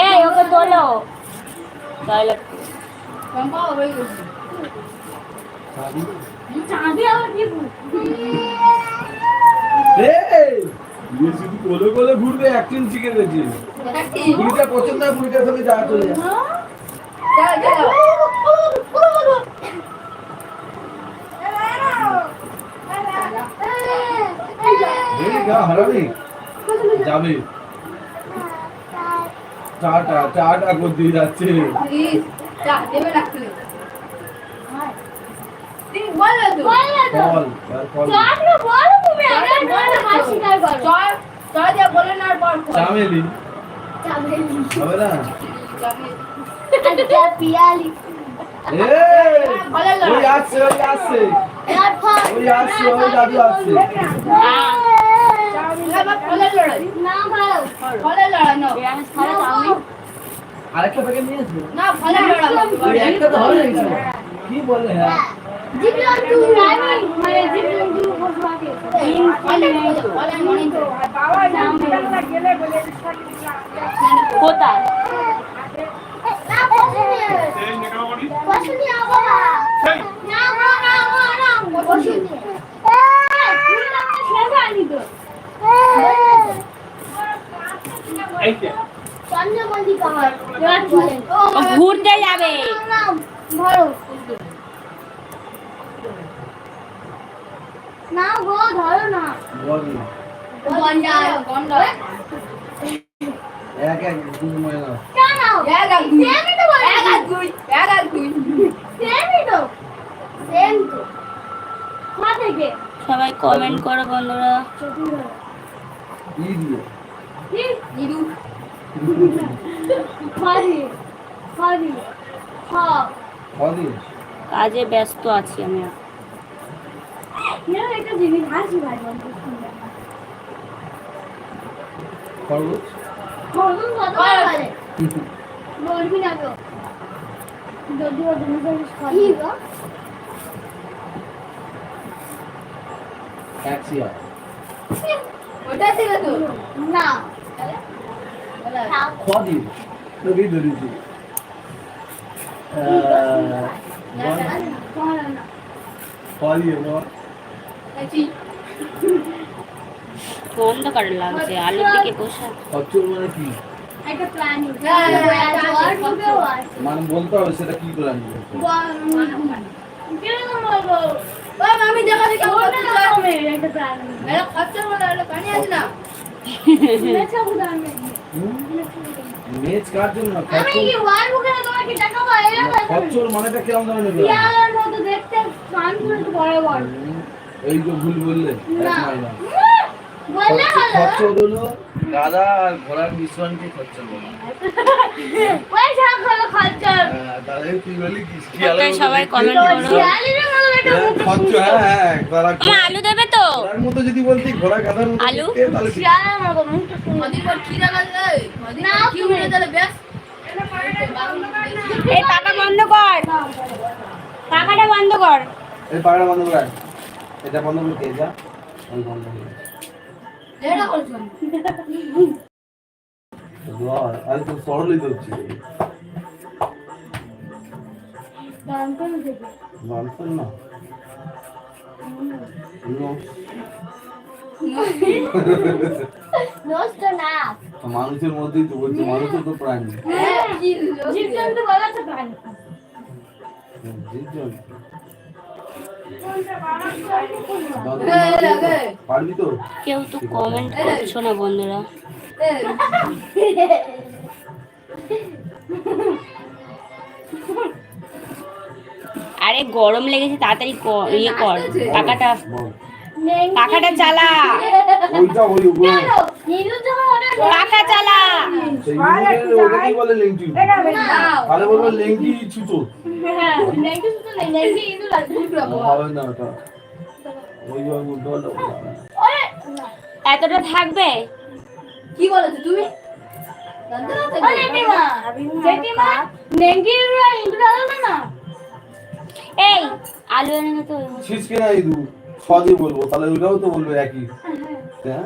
এই ওকে তোলো টয়লেট চম্পা হয়ে গেছে চাঁদি চাঁদি আবার কি এই ইয়ে শুধু কোলে কোলে ঘুরবে একদিন শিখে গেছি বুড়িটা পছন্দ হয় বুড়িটার সাথে যাওয়া চলে যায় হারাবি যাবে যাচ্ছে। হাত স্বীকার করো চল চল যা বলে না আর পর পর চামেলি। হবে না? আচ্ছা পিয়ালি। লড়াই। ওই আসছে ওই আসছে। ওই আসছে ওই দাদু আসছে। আরেকটা প্যাকেট নিয়ে আসবে না ফলের লড়াই একটা তো হবে কি বলে হ্যাঁ জিপলন টু আমি মানে জিপলন টু পশু আছে ফলের ফলের মনে তো কোথায় না পছন্দ পছন্দ বাবা না না না না পছন্দ এই ঘুরতে যাবে। ধরো না গো ধরো না। বল গন্ডা গন্ডা এক এক দুই মহিলা না এক দুই সেমই এক দুই এক আর দুই সেমই তো। সেম তো। কোথা থেকে সবাই কমেন্ট করো বন্ধুরা। দিয়ে? হ্যাঁ কাজে ব্যস্ত আছি আমি ট্যাক্সিয়া ওটা ছিল তো? না। বলা নবী ধরেছি খ দিয়ে বল আছি অন্ধকার লাগছে আলুর দিকে বসা খচ্চর মানে হ্যাঁ, হ্যাঁ, মানে বলতে হবে সেটা কি প্ল্যান আছে না মেজ কার জন্য? আমি কি ওয়ার মুখে খচ্চর মানেটা কিরম ধরনের নেবে পিয়ালার মতো দেখতে কান করে তো বড় বড় এই তো ভুল বললে না। বললে ভালো। খচ্চর হলো গাদা আর ঘোড়ার মিশ্রণকে খচ্চর বলে। ওই শাক হলো খচ্চর। হ্যাঁ, তাহলে তুই বলি কি? সবাই তো করো। খচ্চর হ্যাঁ হ্যাঁ আলু দেবে তো ঘোড়ার মতো যদি বলতি ঘোড়া গাধার মতো আলু? এই পাকা বন্ধ কর। পাকাটা বন্ধ কর। এই বন্ধ করে এটা বন্ধ যা। বন্ধ করে করছ তো সরলই না। No. না। তো মানুষের মধ্যেই তো বলছে মানুষও তো প্রাণী জীবজন্তু বলা তো প্রাণী। জীবজন্তু। পারবি তো কেউ তো কমেন্ট করছ না বন্ধুরা আরে গরম লেগেছে তাড়াতাড়ি ইয়ে কর টাকাটা। পাখাটা চালা। ওইটা ওটা পাখা চালা। বলে লেংটি। আরে বলব লেংটি ছুতো হ্যাঁ। হবে না ওটা বলা। এতটা থাকবে? কি বলেছ তুমি? এই আলু এনে তো ছিচকে না ইঁদুর সদি বলব তাহলে ওইটাও তো বলবে একই। হ্যাঁ।